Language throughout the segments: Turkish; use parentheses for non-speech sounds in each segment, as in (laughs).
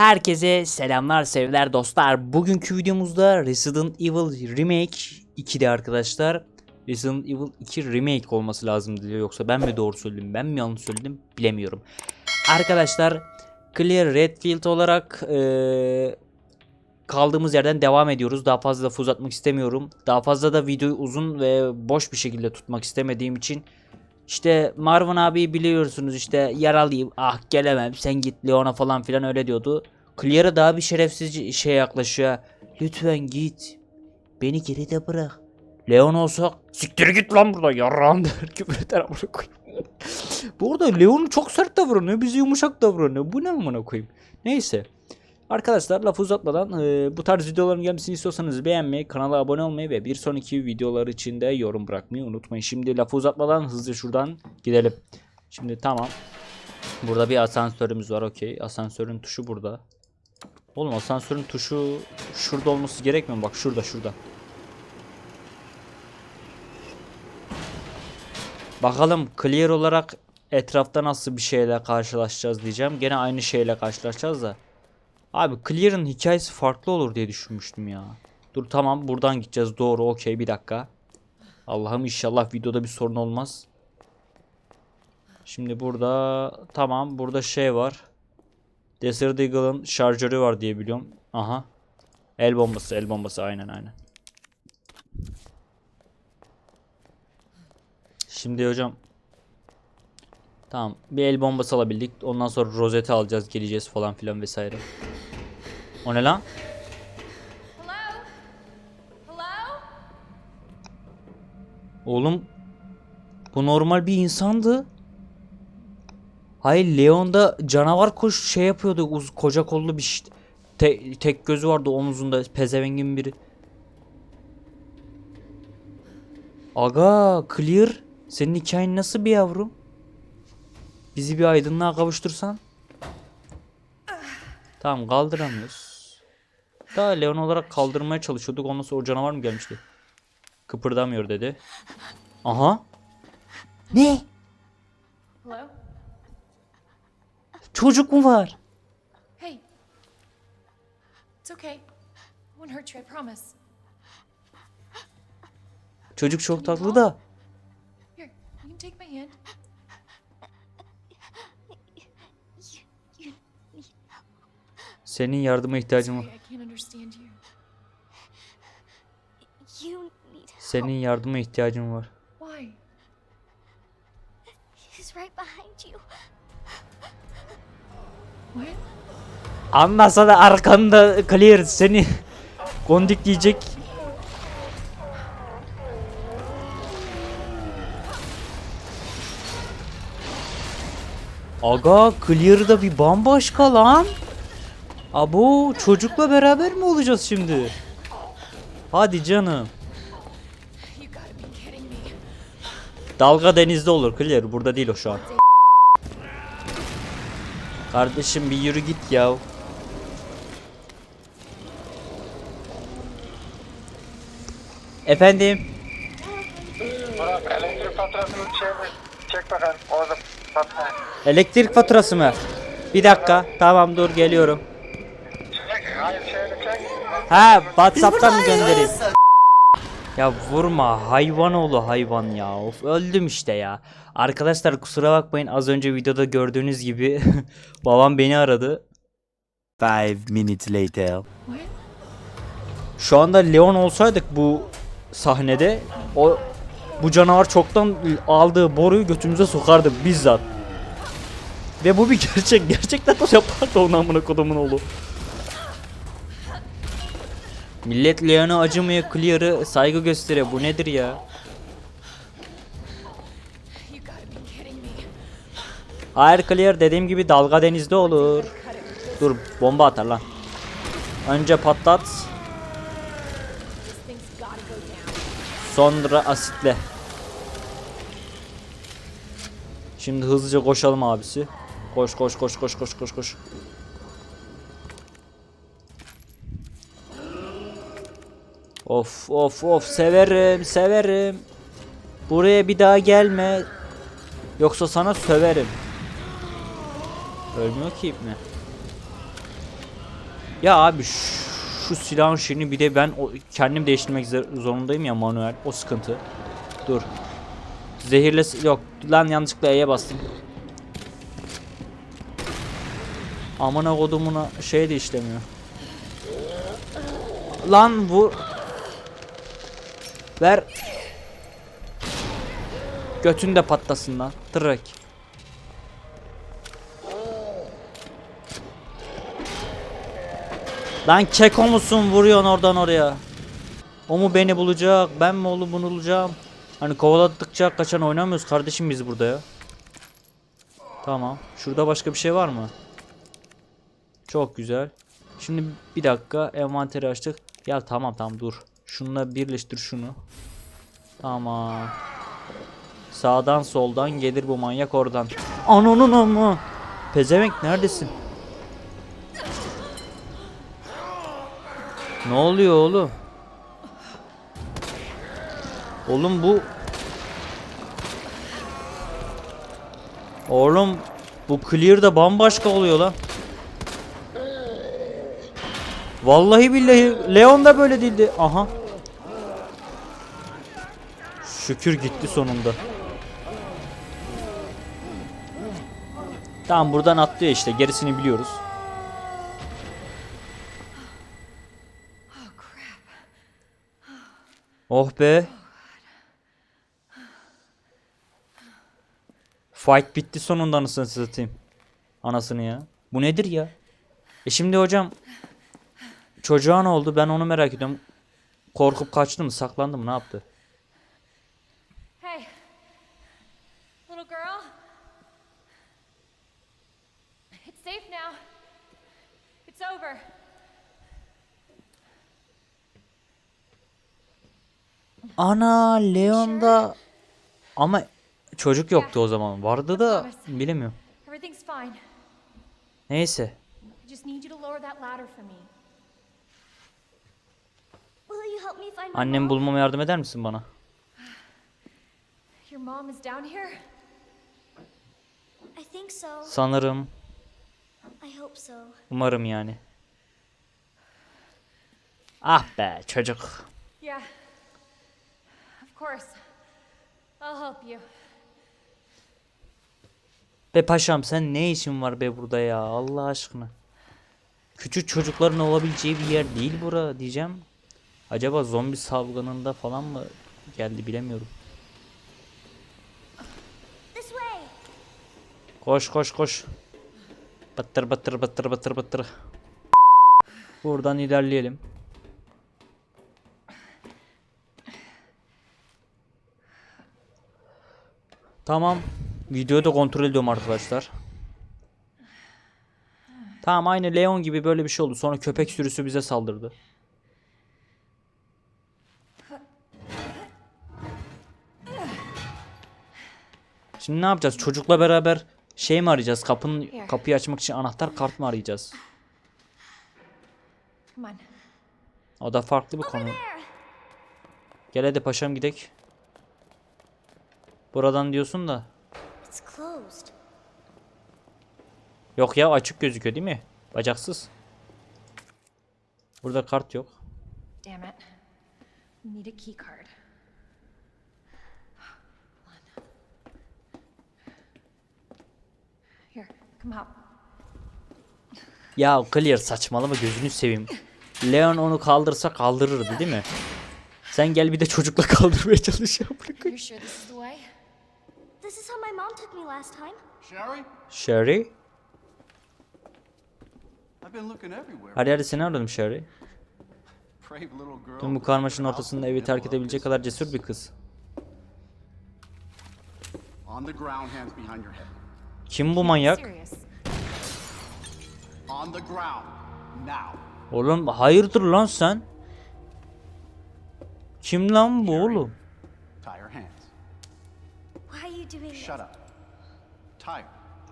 Herkese selamlar sevgiler dostlar. Bugünkü videomuzda Resident Evil Remake 2'de arkadaşlar. Resident Evil 2 Remake olması lazım diyor. Yoksa ben mi doğru söyledim ben mi yanlış söyledim bilemiyorum. Arkadaşlar Clear Redfield olarak eee, kaldığımız yerden devam ediyoruz. Daha fazla lafı uzatmak istemiyorum. Daha fazla da videoyu uzun ve boş bir şekilde tutmak istemediğim için işte Marvin abi biliyorsunuz işte yaralıyım ah gelemem sen git Leon'a falan filan öyle diyordu. Clear'a daha bir şerefsiz şey yaklaşıyor. Lütfen git. Beni geride bırak. Leon olsa siktir git lan burada yarrağım der (laughs) küfür eder amına koyayım. Bu arada Leon çok sert davranıyor bizi yumuşak davranıyor. Bu ne amına koyayım. Neyse. Arkadaşlar lafı uzatmadan e, bu tarz videoların gelmesini istiyorsanız beğenmeyi, kanala abone olmayı ve bir sonraki videolar için de yorum bırakmayı unutmayın. Şimdi lafı uzatmadan hızlı şuradan gidelim. Şimdi tamam. Burada bir asansörümüz var okey. Asansörün tuşu burada. Oğlum asansörün tuşu şurada olması gerekmiyor mu? Bak şurada şurada. Bakalım clear olarak etrafta nasıl bir şeyle karşılaşacağız diyeceğim. Gene aynı şeyle karşılaşacağız da. Abi Clear'ın hikayesi farklı olur diye düşünmüştüm ya. Dur tamam buradan gideceğiz doğru okey bir dakika. Allah'ım inşallah videoda bir sorun olmaz. Şimdi burada tamam burada şey var. Desert Eagle'ın şarjörü var diye biliyorum. Aha. El bombası el bombası aynen aynen. Şimdi hocam Tamam bir el bombası alabildik. Ondan sonra rozeti alacağız geleceğiz falan filan vesaire. O ne lan? Oğlum bu normal bir insandı. Hayır Leon'da canavar kuş şey yapıyordu uz koca kollu bir. Te- tek gözü vardı omuzunda pezevengin biri. Aga Clear senin hikayen nasıl bir yavrum? Bizi bir aydınlığa kavuştursan. Tamam kaldıramıyoruz. Daha Leon olarak kaldırmaya çalışıyorduk. Ondan sonra o canavar mı gelmişti? Kıpırdamıyor dedi. Aha. Ne? Hello? Çocuk mu var? Hey. It's okay. I won't hurt you, I promise. Çocuk çok tatlı da. Here, you can take my hand. Senin yardıma ihtiyacın var. Senin yardıma ihtiyacın var. Why? He's right behind you. What? Anlasa da arkanda clear seni gondik diyecek. Aga clear da bir bambaşka lan. Abo çocukla beraber mi olacağız şimdi? Hadi canım. Dalga denizde olur clear burada değil o şu an. Kardeşim bir yürü git ya. Efendim. Elektrik faturasını çek, çek bakalım. Orada. Elektrik faturası mı? Bir dakika. Tamam dur geliyorum. Çek. Hayır şöyle çek. Ha WhatsApp'tan mı göndereyim? Ya vurma hayvan oğlu hayvan ya. Of öldüm işte ya. Arkadaşlar kusura bakmayın az önce videoda gördüğünüz gibi (laughs) babam beni aradı. Five minutes later. Şu anda Leon olsaydık bu sahnede o bu canavar çoktan aldığı boruyu götümüze sokardı bizzat. Ve bu bir gerçek. Gerçekten de (laughs) yapardı onu amına kodumun oğlu. Millet Leon'a acımıyor, Clear'ı saygı gösteriyor. Bu nedir ya? Hayır Clear dediğim gibi dalga denizde olur. Dur bomba atar lan. Önce patlat. Sonra asitle. Şimdi hızlıca koşalım abisi. Koş koş koş koş koş koş koş. Of of of severim severim. Buraya bir daha gelme. Yoksa sana söverim. Ölmüyor ki ipne. Ya abi şu, şu silahın şeyini bir de ben o, kendim değiştirmek zor- zorundayım ya manuel. O sıkıntı. Dur. Zehirle yok lan yanlışlıkla E'ye bastım. Amına kodumuna şey de işlemiyor. Lan vur. Ver. Götün de patlasın lan. Tırık. Lan keko musun vuruyorsun oradan oraya. O mu beni bulacak? Ben mi onu bunu bulacağım? Hani kovaladıkça kaçan oynamıyoruz kardeşim biz burada ya. Tamam. Şurada başka bir şey var mı? Çok güzel. Şimdi bir dakika envanteri açtık. Ya tamam tamam dur. Şununla birleştir şunu. Tamam. Sağdan soldan gelir bu manyak oradan. Ananın ama. Pezevenk neredesin? Ne oluyor oğlum? Oğlum bu Oğlum bu clear da bambaşka oluyor lan. Vallahi billahi Leon da böyle değildi. Aha. Şükür gitti sonunda. Tamam buradan atlıyor işte gerisini biliyoruz. Oh be. Fight bitti sonunda anasını satayım. Anasını ya. Bu nedir ya? E şimdi hocam çocuğa ne oldu? Ben onu merak ediyorum. Korkup kaçtı mı? Saklandı mı? Ne yaptı? Ana Leon'da ama çocuk yoktu o zaman. Vardı da bilemiyorum. Neyse. Mom? bulmama yardım eder misin bana? Sanırım. Umarım yani. Ah be çocuk. Yeah. Of course. I'll help you. Be paşam sen ne işin var be burada ya Allah aşkına. Küçük çocukların olabileceği bir yer değil bura diyeceğim. Acaba zombi salgınında falan mı geldi bilemiyorum. This way. Koş koş koş. Bıttır bıttır bıttır bıttır bıttır. Buradan ilerleyelim. Tamam. Videoyu da kontrol ediyorum arkadaşlar. Tamam aynı Leon gibi böyle bir şey oldu. Sonra köpek sürüsü bize saldırdı. Şimdi ne yapacağız? Çocukla beraber şey mi arayacağız? Kapının kapıyı açmak için anahtar kart mı arayacağız? O da farklı bir konu. Gel hadi paşam gidek. Buradan diyorsun da. Yok ya açık gözüküyor değil mi? Bacaksız. Burada kart yok. Damn it. We need a key card. Hold on. Here, come out. Ya Clear saçmalama gözünü seveyim. Leon onu kaldırsa kaldırırdı değil mi? Sen gel bir de çocukla kaldırmaya çalış ya. This is how my mom took me last time. Sherry? Sherry? I've been looking everywhere. Hadi hadi seni aradım Sherry. Brave little girl. Tüm bu karmaşanın ortasında evi terk edebilecek kadar cesur bir kız. On the ground, hands behind your head. Kim bu manyak? Serious. On the ground. Now. Oğlum hayırdır lan sen? Kim lan bu oğlum?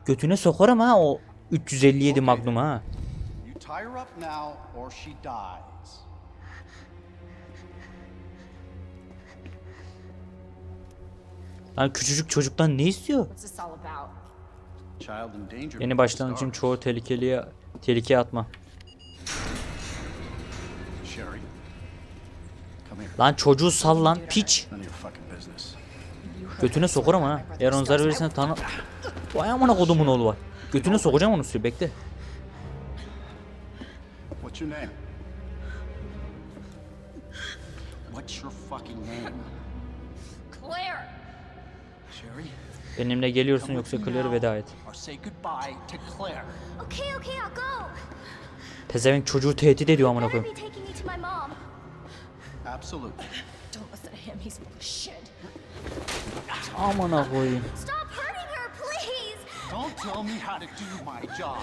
Götüne sokarım ha o 357 Magnum ha. You tie her up now or she dies. Lan küçücük çocuktan ne istiyor? What's this all about? Child in danger. Yeni başlangıcım çoğu tehlikeliye tehlikeye atma. Sherry. Come here. Lan çocuğu sal lan piç. Götüne sokarım ha. Eğer onu zarar verirsen tanı... Vay amına kodumun oğlu var. Götüne sokacağım onu suyu bekle. What's your name? What's your fucking name? Claire! Sherry? Benimle geliyorsun yoksa Claire'e veda et. Okay, okay, I'll go. Pezevenk çocuğu tehdit ediyor amına koyayım. Absolutely. Don't listen to him, he's full of shit. My job.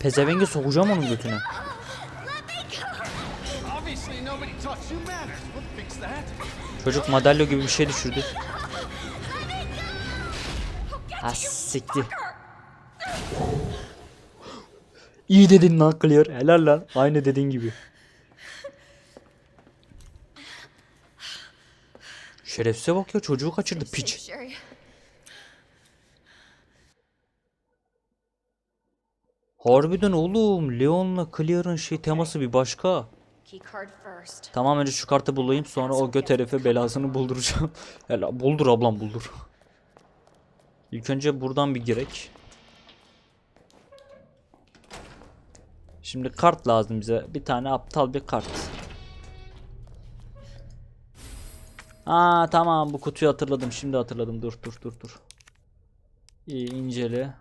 Pezevengi sokacağım onun götüne. Çocuk madalya gibi bir şey düşürdü. Ha sikti. İyi dedin lan Clear. Helal lan. Aynı dediğin gibi. Şerefsize bak ya çocuğu kaçırdı piç. Harbiden oğlum Leon'la Clear'ın şey teması bir başka. Tamam önce şu kartı bulayım sonra o göt herife belasını bulduracağım. (laughs) Helal buldur ablam buldur. İlk önce buradan bir girek. Şimdi kart lazım bize. Bir tane aptal bir kart. Aa tamam bu kutuyu hatırladım. Şimdi hatırladım. Dur dur dur dur. İyi incele.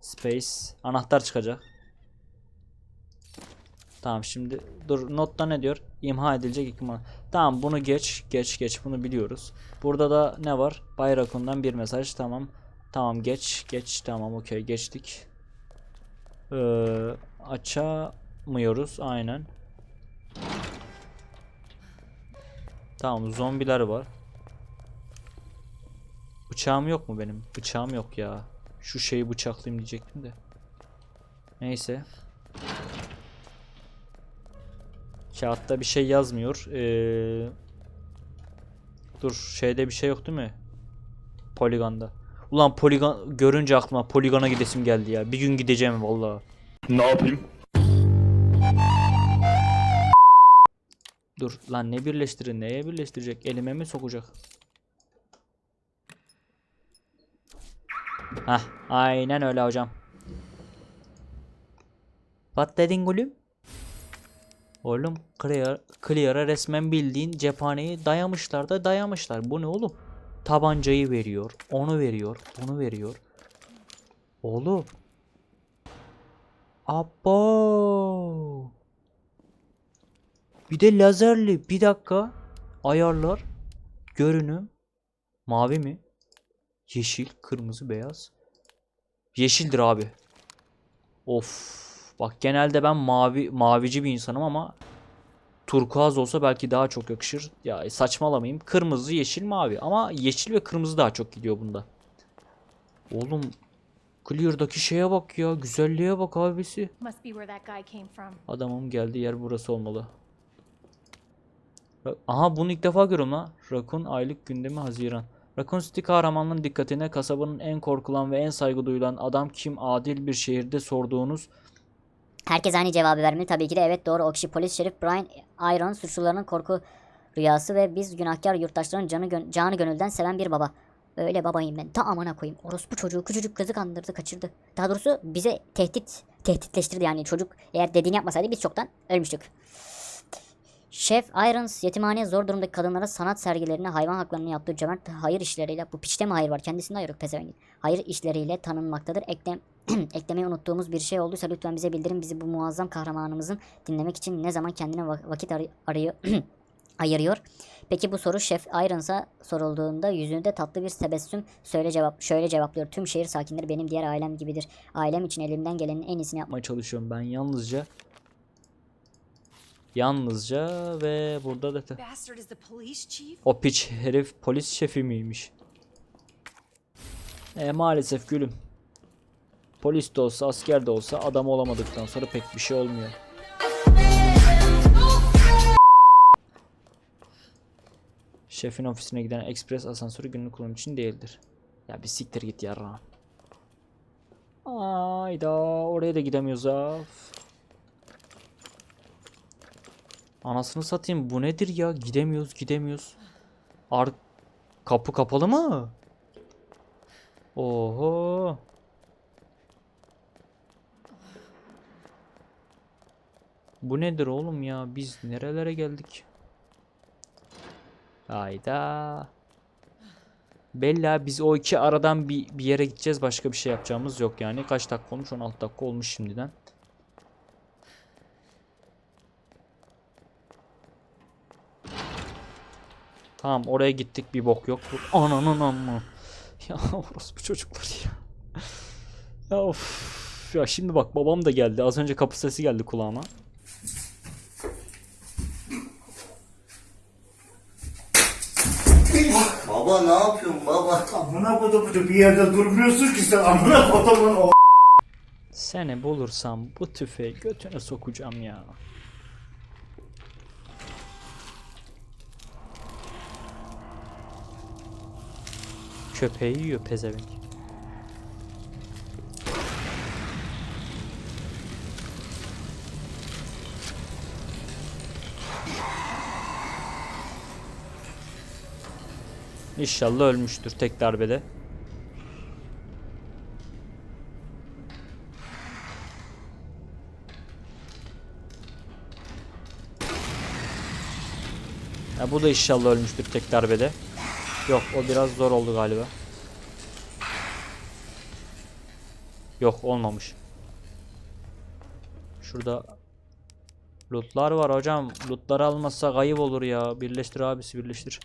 Space. Anahtar çıkacak. Tamam şimdi dur notta ne diyor? İmha edilecek ikmal. Tamam bunu geç geç geç bunu biliyoruz. Burada da ne var? Bayrakun'dan bir mesaj tamam. Tamam geç geç tamam okey geçtik. Ee, açamıyoruz aynen. Tamam zombiler var. Bıçağım yok mu benim? Bıçağım yok ya. Şu şeyi bıçaklayayım diyecektim de. Neyse. Kağıtta bir şey yazmıyor. Ee, dur şeyde bir şey yok değil mi? Poligonda. Ulan poligon görünce aklıma poligona gidesim geldi ya. Bir gün gideceğim vallahi. Ne yapayım? Dur lan ne birleştirin neye birleştirecek? Elime mi sokacak? Hah aynen öyle hocam. What dedin gülüm? Oğlum Clear, Clear'a resmen bildiğin cephaneyi dayamışlar da dayamışlar. Bu ne oğlum? Tabancayı veriyor, onu veriyor, bunu veriyor. Oğlum. Abo. Bir de lazerli. Bir dakika. Ayarlar. Görünüm. Mavi mi? Yeşil, kırmızı, beyaz. Yeşildir abi. Of. Bak genelde ben mavi mavici bir insanım ama turkuaz olsa belki daha çok yakışır. Ya saçmalamayayım. Kırmızı, yeşil, mavi ama yeşil ve kırmızı daha çok gidiyor bunda. Oğlum Clear'daki şeye bak ya. Güzelliğe bak abisi. Adamım geldiği yer burası olmalı. Aha bunu ilk defa görüyorum lan. Raccoon aylık gündemi Haziran. Raccoon City kahramanının dikkatine kasabanın en korkulan ve en saygı duyulan adam kim adil bir şehirde sorduğunuz Herkes aynı cevabı vermeli. Tabii ki de evet doğru. O kişi polis şerif Brian Iron suçluların korku rüyası ve biz günahkar yurttaşların canı, gön- canı gönülden seven bir baba. Öyle babayım ben. Ta amına koyayım. Orospu çocuğu küçücük kızı kandırdı kaçırdı. Daha doğrusu bize tehdit tehditleştirdi yani çocuk eğer dediğini yapmasaydı biz çoktan ölmüştük. Şef Irons yetimhaneye zor durumdaki kadınlara sanat sergilerine hayvan haklarını yaptığı cömert hayır işleriyle bu piçte mi hayır var kendisinde hayır yok pezevengin. Hayır işleriyle tanınmaktadır. Eklem (clears throat) eklemeyi unuttuğumuz bir şey olduysa lütfen bize bildirin. Bizi bu muazzam kahramanımızın dinlemek için ne zaman kendine vak- vakit arı- arıyor (clears throat) ayırıyor. Peki bu soru Şef Irons'a sorulduğunda yüzünde tatlı bir tebessüm söyle cevap şöyle cevaplıyor. Tüm şehir sakinleri benim diğer ailem gibidir. Ailem için elimden gelenin en iyisini yapmaya çalışıyorum ben yalnızca. Yalnızca ve burada da o piç herif polis şefi miymiş? E maalesef gülüm. Polis de olsa asker de olsa adam olamadıktan sonra pek bir şey olmuyor. Şefin ofisine giden ekspres asansörü günlük kullanım için değildir. Ya bir siktir git yarra. Ayda oraya da gidemiyoruz ha. Anasını satayım bu nedir ya? Gidemiyoruz gidemiyoruz. Ar kapı kapalı mı? Oho. Bu nedir oğlum ya? Biz nerelere geldik? Hayda. Belli abi biz o iki aradan bir, bir yere gideceğiz. Başka bir şey yapacağımız yok yani. Kaç dakika olmuş? 16 dakika olmuş şimdiden. Tamam oraya gittik bir bok yok. Ananın amma. (laughs) Ya orospu çocuklar ya. Ya of. Ya şimdi bak babam da geldi. Az önce kapı sesi geldi kulağıma. Baba ne yapıyorsun baba? Amına kodumu bir yerde durmuyorsun ki sen amına kodumun o. Seni bulursam bu tüfeği götüne sokacağım ya. Köpeği yiyor pezevenk. İnşallah ölmüştür tek darbede. Ya bu da inşallah ölmüştür tek darbede. Yok o biraz zor oldu galiba. Yok olmamış. Şurada lootlar var hocam. Lootları almazsak ayıp olur ya. Birleştir abisi birleştir.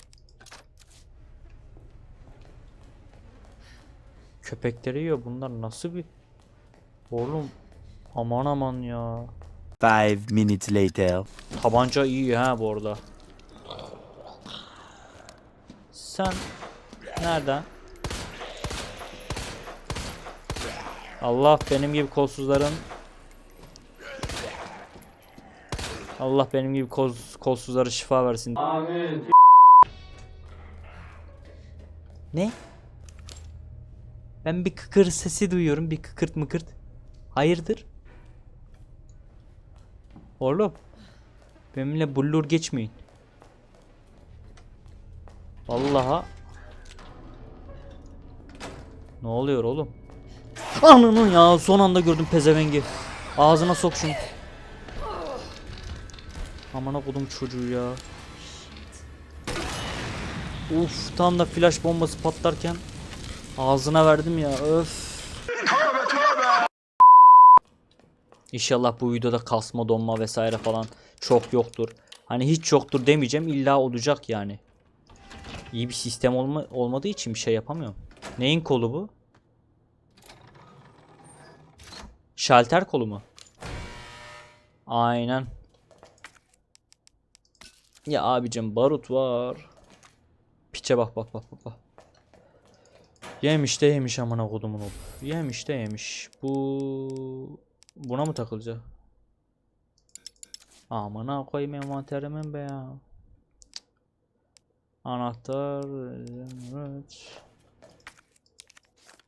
Köpekleri yiyor bunlar nasıl bir Oğlum aman aman ya. Five minutes later. Tabanca iyi ha bu arada. Sen nereden? Allah benim gibi kolsuzların Allah benim gibi koz, kolsuzlara şifa versin. Amin. Ne? Ben bir kıkır sesi duyuyorum. Bir kıkırt mıkırt. Hayırdır? Oğlum. Benimle bullur geçmeyin. Vallaha. Ne oluyor oğlum? Ananı ya son anda gördüm pezevengi. Ağzına sok şunu. Amına kodum çocuğu ya. Uf tam da flash bombası patlarken ağzına verdim ya öf. İnşallah bu videoda kasma donma vesaire falan çok yoktur. Hani hiç yoktur demeyeceğim illa olacak yani. İyi bir sistem olma, olmadığı için bir şey yapamıyorum. Neyin kolu bu? Şalter kolu mu? Aynen. Ya abicim barut var. Piçe bak bak bak bak. bak. Yemiş de yemiş amına kodumun olup. Yemiş de yemiş. Bu buna mı takılacak? Amına koyayım envanterimin be ya. Anahtar. Evet.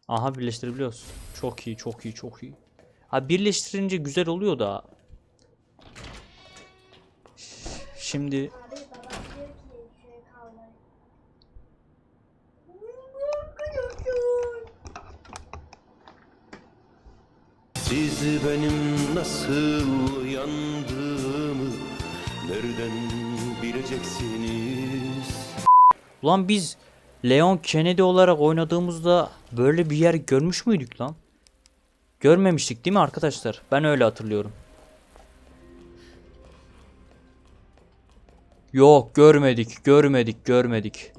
Aha birleştirebiliyoruz. Çok iyi, çok iyi, çok iyi. Ha birleştirince güzel oluyor da. Şimdi Siz benim nasıl yandığımı nereden bileceksiniz? Ulan biz Leon Kennedy olarak oynadığımızda böyle bir yer görmüş müydük lan? Görmemiştik değil mi arkadaşlar? Ben öyle hatırlıyorum. Yok görmedik, görmedik, görmedik.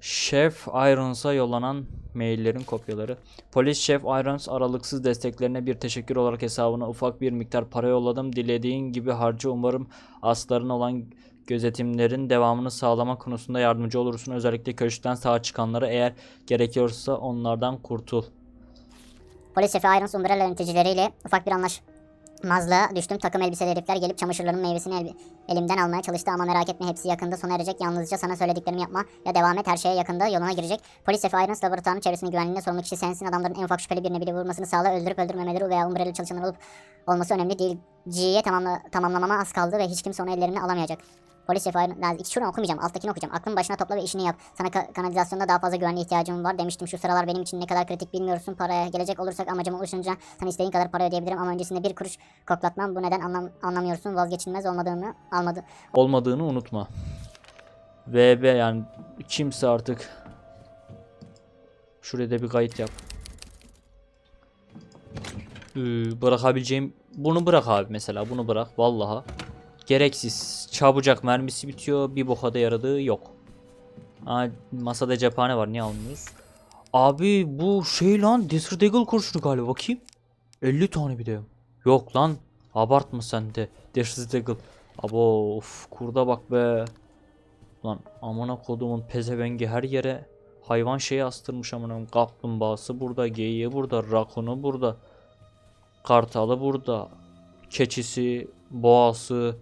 Chef Irons'a yollanan maillerin kopyaları. Polis Chef Irons aralıksız desteklerine bir teşekkür olarak hesabına ufak bir miktar para yolladım. Dilediğin gibi harcı umarım asların olan gözetimlerin devamını sağlama konusunda yardımcı olursun. Özellikle köşkten sağ çıkanlara eğer gerekiyorsa onlardan kurtul. Polis şefi Irons Umbrella yöneticileriyle ufak bir anlaş Mazlığa düştüm. Takım elbiseli herifler gelip çamaşırların meyvesini el- elimden almaya çalıştı ama merak etme hepsi yakında sona erecek. Yalnızca sana söylediklerimi yapma ya devam et her şeye yakında yoluna girecek. Polis şefi Irons laboratuvarın çevresinin güvenliğine sorumlu kişi sensin. Adamların en ufak şüpheli birine bile vurmasını sağla. Öldürüp öldürmemeleri veya Umbrella çalışanlar olup olması önemli değil. G'ye tamamla, tamamlamama az kaldı ve hiç kimse onu ellerini alamayacak. Polis şefi. Daha iki şunu okumayacağım. Alttakini okuyacağım. Aklın başına topla ve işini yap. Sana ka- kanalizasyonda daha fazla güvenliğe ihtiyacım var demiştim. Şu sıralar benim için ne kadar kritik bilmiyorsun. Paraya gelecek olursak amacıma ulaşınca sana istediğin kadar para ödeyebilirim ama öncesinde bir kuruş koklatmam. Bu neden anlam anlamıyorsun. Vazgeçilmez olmadığını almadı. olmadığını unutma. VB yani kimse artık şuraya da bir kayıt yap. Ee, bırakabileceğim bunu bırak abi mesela bunu bırak vallaha. Gereksiz. Çabucak mermisi bitiyor. Bir boka da yaradığı yok. Aa, masada cephane var. Niye almıyoruz? Abi bu şey lan Desert Eagle kurşunu galiba bakayım. 50 tane bir de. Yok lan. Abartma sen de. Desert Eagle. Abo of kurda bak be. Lan amına kodumun pezevengi her yere hayvan şeyi astırmış amına kaplumbağası burada, geyiği burada, rakunu burada. Kartalı burada. Keçisi, boğası.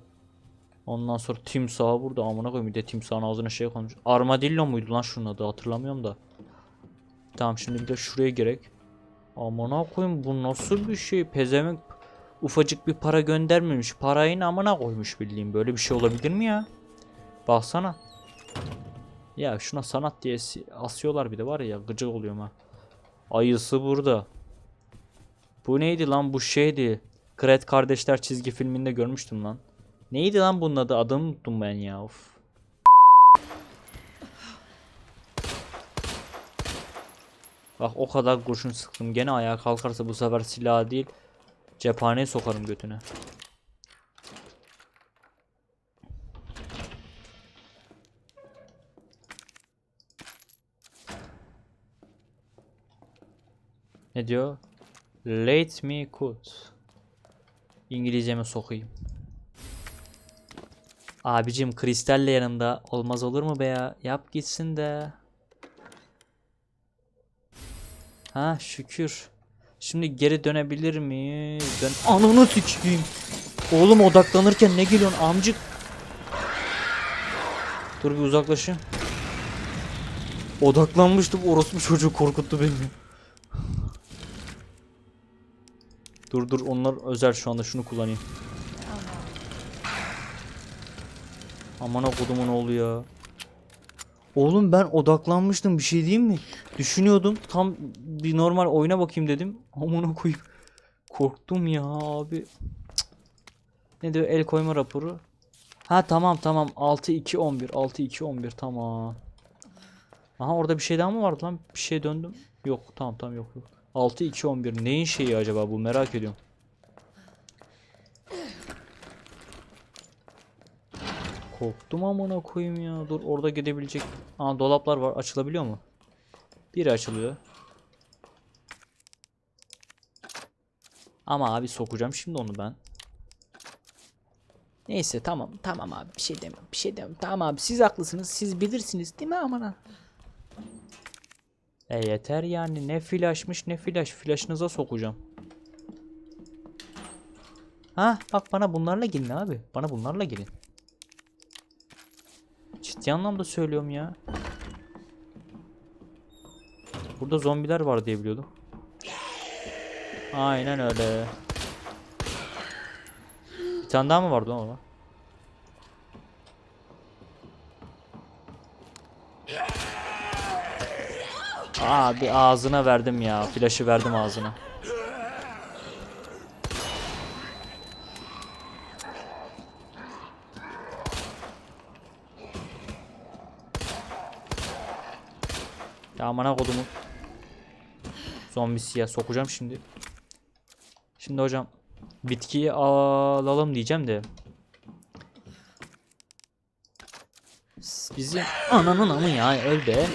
Ondan sonra timsahı burada amına koyayım bir de timsahın ağzına şey koymuş. Armadillo muydu lan şunun adı hatırlamıyorum da. Tamam şimdi bir de şuraya gerek. Amına koyayım bu nasıl bir şey pezevenk ufacık bir para göndermemiş. Parayı amına koymuş bildiğim. Böyle bir şey olabilir mi ya? Baksana. Ya şuna sanat diye asıyorlar bir de var ya gıcık oluyorum ha. Ayısı burada. Bu neydi lan bu şeydi. Kret Kardeşler çizgi filminde görmüştüm lan. Neydi lan bunun adı? Adını unuttum ben ya. Of. Bak o kadar kurşun sıktım. Gene ayağa kalkarsa bu sefer silah değil. Cephaneye sokarım götüne. Ne diyor? Let me cut. İngilizceme sokayım. Abicim kristalle yanında olmaz olur mu be ya? Yap gitsin de. Ha şükür. Şimdi geri dönebilir mi? Dön. Ananı sikeyim. Oğlum odaklanırken ne geliyorsun amcık? Dur bir uzaklaşayım. Odaklanmıştım orospu çocuğu korkuttu beni. Dur dur onlar özel şu anda şunu kullanayım. Aman kodumun oğlu ya. Oğlum ben odaklanmıştım bir şey diyeyim mi? Düşünüyordum tam bir normal oyuna bakayım dedim. Amına koyayım. Korktum ya abi. Ne diyor el koyma raporu? Ha tamam tamam 6 2 11 6 2 11 tamam. Aha orada bir şey daha mı vardı lan? Bir şey döndüm. Yok tamam tamam yok yok. 6 2 11 neyin şeyi acaba bu merak ediyorum. Korktum amına koyayım ya. Dur orada gidebilecek. Aa dolaplar var. Açılabiliyor mu? Biri açılıyor. Ama abi sokacağım şimdi onu ben. Neyse tamam tamam abi bir şey demem bir şey demem. Tamam abi siz haklısınız siz bilirsiniz değil mi amına? E yeter yani ne flashmış ne flash flashınıza sokacağım. Ha bak bana bunlarla gelin abi bana bunlarla gelin. Ciddi anlamda söylüyorum ya. Burada zombiler var diye biliyordum. Aynen öyle. Bir tane daha mı vardı orada? Abi ağzına verdim ya. Flaşı verdim ağzına. Ya amına kodumu. Zombisi ya sokacağım şimdi. Şimdi hocam bitkiyi alalım diyeceğim de. Bizim ananın amı ya öl be.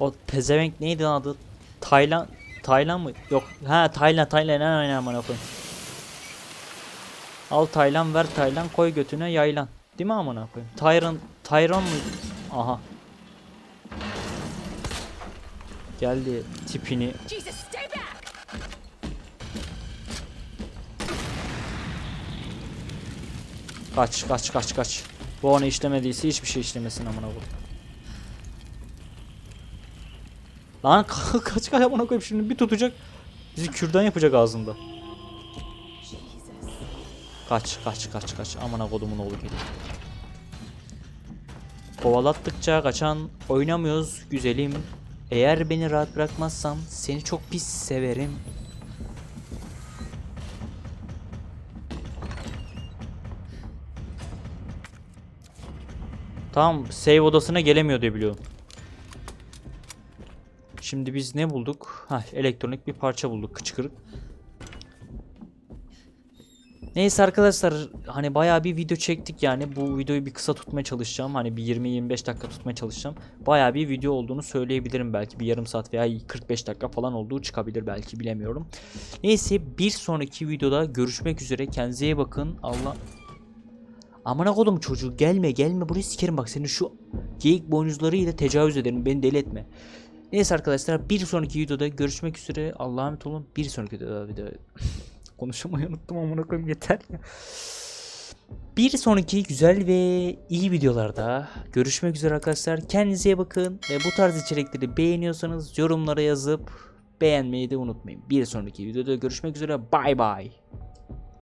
O pezevenk neydi adı? Taylan Taylan mı? Yok. Ha Taylan Taylan aynen aynen amına koyayım. Al Taylan ver Taylan koy götüne yaylan. Değil mi amına koyayım? Tyron Tyron mu? Aha. Geldi tipini. Kaç kaç kaç kaç. Bu onu işlemediyse hiçbir şey işlemesin amına koyayım. Lan (laughs) kaç kaç amına koyayım şimdi bir tutacak. Bizi kürdan yapacak ağzında. Kaç kaç kaç kaç amına kodumun oğlu geliyor. Kovalattıkça kaçan oynamıyoruz güzelim. Eğer beni rahat bırakmazsan seni çok pis severim. Tamam save odasına gelemiyor diye biliyorum. Şimdi biz ne bulduk? Ha elektronik bir parça bulduk kıçkırık. Neyse arkadaşlar hani bayağı bir video çektik yani. Bu videoyu bir kısa tutmaya çalışacağım. Hani bir 20-25 dakika tutmaya çalışacağım. Bayağı bir video olduğunu söyleyebilirim. Belki bir yarım saat veya 45 dakika falan olduğu çıkabilir belki bilemiyorum. Neyse bir sonraki videoda görüşmek üzere. Kendinize iyi bakın. Allah Amına kodum çocuğu gelme gelme. Buraya sikerim bak. Senin şu geyik boynuzlarıyla tecavüz ederim. Beni deli etme. Neyse arkadaşlar bir sonraki videoda görüşmek üzere. Allah'a emanet olun. Bir sonraki videoda video Konuşamayı unuttum amına koyayım yeter ya. Bir sonraki güzel ve iyi videolarda görüşmek üzere arkadaşlar. Kendinize iyi bakın ve bu tarz içerikleri beğeniyorsanız yorumlara yazıp beğenmeyi de unutmayın. Bir sonraki videoda görüşmek üzere. Bay bay.